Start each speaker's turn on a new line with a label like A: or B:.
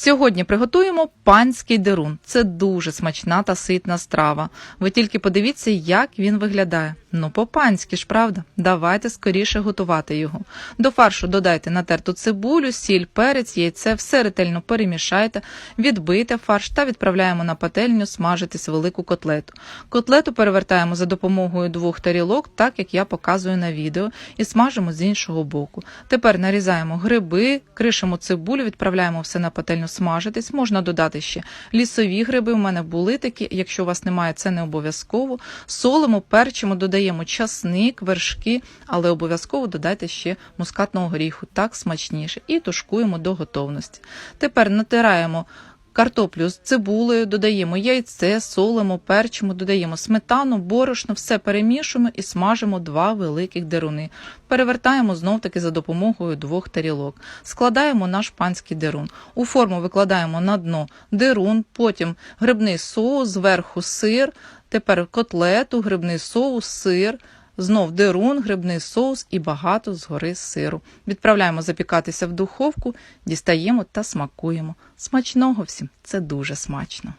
A: Сьогодні приготуємо панський дерун. Це дуже смачна та ситна страва. Ви тільки подивіться, як він виглядає. Ну, по-панськи ж, правда? Давайте скоріше готувати його. До фаршу додайте натерту цибулю, сіль, перець, яйце, все ретельно перемішайте, відбийте фарш та відправляємо на пательню смажитись велику котлету. Котлету перевертаємо за допомогою двох тарілок, так як я показую на відео, і смажимо з іншого боку. Тепер нарізаємо гриби, кришимо цибулю, відправляємо все на пательню смажитись. Можна додати ще лісові гриби. У мене були такі. Якщо у вас немає, це не обов'язково. Солимо, перчимо, додаємо часник, вершки, але обов'язково додайте ще мускатного горіху, так смачніше, і тушкуємо до готовності. Тепер натираємо. Картоплю з цибулею додаємо яйце, солимо, перчимо, додаємо сметану, борошно, все перемішуємо і смажимо два великих деруни. Перевертаємо знов таки за допомогою двох тарілок. Складаємо наш панський дерун. У форму викладаємо на дно дерун, потім грибний соус, зверху сир, тепер котлету, грибний соус, сир. Знов дерун, грибний соус і багато згори сиру. Відправляємо запікатися в духовку, дістаємо та смакуємо. Смачного всім, це дуже смачно.